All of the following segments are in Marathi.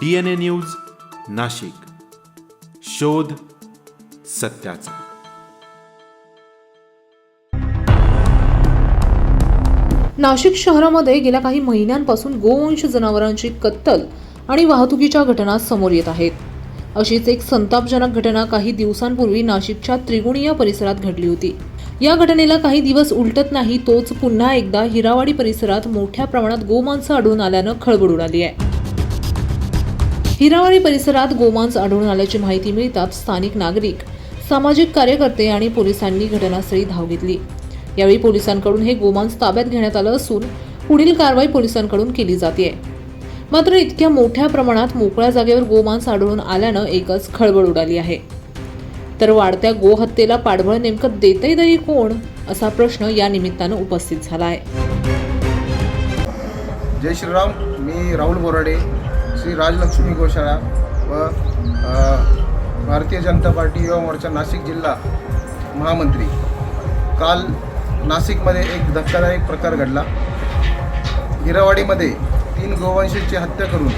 D N A news Nashik. शोध सत्याचा. नाशिक शहरामध्ये गेल्या काही महिन्यांपासून गोवंश जनावरांची कत्तल आणि वाहतुकीच्या घटना समोर येत आहेत. अशीच एक संतापजनक घटना काही दिवसांपूर्वी नाशिकच्या त्रिगुणीया परिसरात घडली होती. या घटनेला काही दिवस उलटत नाही तोच पुन्हा एकदा हिरावाडी परिसरात मोठ्या प्रमाणात गोमांस आढळून आल्यानं खळबळ उडाली आहे. हिरावळी परिसरात गोमांस आढळून आल्याची माहिती मिळताच स्थानिक नागरिक सामाजिक कार्यकर्ते आणि पोलिसांनी घटनास्थळी धाव घेतली. यावेळी पोलिसांकडून हे गोमांस ताब्यात घेण्यात आलं असून पुढील कारवाई पोलिसांकडून केली जाते मात्र इतक्या मोठ्या प्रमाणात मोकळ्या जागेवर गोमांस आढळून आल्यानं एकच खळबळ उडाली आहे. तर वाढत्या गोहत्येला पाठबळ नेमकं देतही तरी कोण? असा प्रश्न या निमित्तानं उपस्थित झाला आहे जय श्रीराम मी राहुल बोराडे. श्री राजलक्ष्मी गोशाळा व भारतीय जनता पार्टी युवा मोर्चा नाशिक जिल्हा महामंत्री. काल नाशिकमध्ये एक धक्कादायक प्रकार घडला. हिरावाडीमध्ये तीन गोवंशीची हत्या करून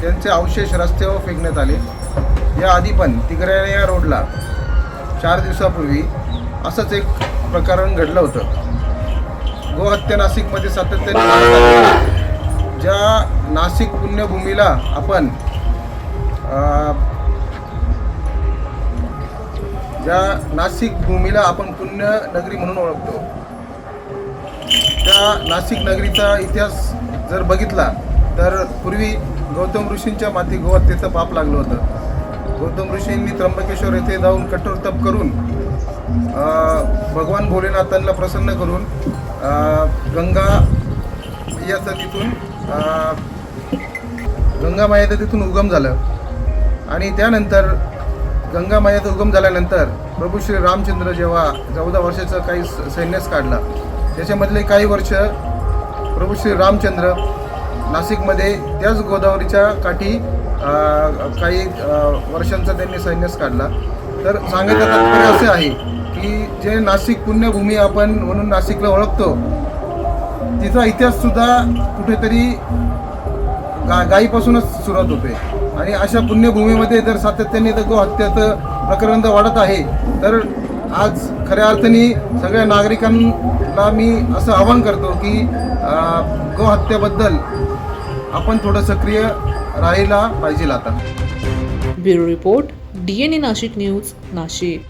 त्यांचे अवशेष रस्त्यावर फेकण्यात आले. या आधी पण तिगऱ्या या रोडला चार दिवसापूर्वी असंच एक प्रकरण घडलं होतं. गोहत्या नाशिकमध्ये सातत्याने ज्या नाशिक पुण्यभूमीला आपण ज्या नाशिक भूमीला आपण पुण्यनगरी म्हणून ओळखतो. त्या नाशिक नगरीचा इतिहास जर बघितला तर पूर्वी गौतम ऋषींच्या माती गोहत्येचं पाप लागलं होतं. गौतम ऋषींनी त्र्यंबकेश्वर येथे जाऊन कठोर तप करून भगवान भोलेनाथांना प्रसन्न करून गंगा याचं तिथून गंगामायाचं गंगा मायाचं तिथून उगम झालं. आणि त्यानंतर गंगामायाचा उगम झाल्यानंतर प्रभू श्री रामचंद्र जेव्हा चौदा वर्षाचं काही स- सैन्यास काढला. त्याच्यामधले काही वर्ष प्रभू श्री रामचंद्र नाशिकमध्ये त्याच गोदावरीच्या काठी काही वर्षांचा त्यांनी सैन्यास काढला. तर सांगायचं तात्पर्य असे आहे की जे नाशिक पुण्यभूमी आपण म्हणून नाशिकला ओळखतो तिचा इतिहाससुद्धा कुठेतरी गा गायीपासूनच सुरुवात होते. आणि अशा पुण्यभूमीमध्ये जर सातत्याने तर गोहत्याचं प्रकरण जर वाढत आहे तर आज खऱ्या अर्थाने सगळ्या नागरिकांना मी असं आवाहन करतो की गोहत्येबद्दल गोहत्याबद्दल आपण थोडं सक्रिय राहायला पाहिजे आता. Bureau report DNA Nashik news Nashik.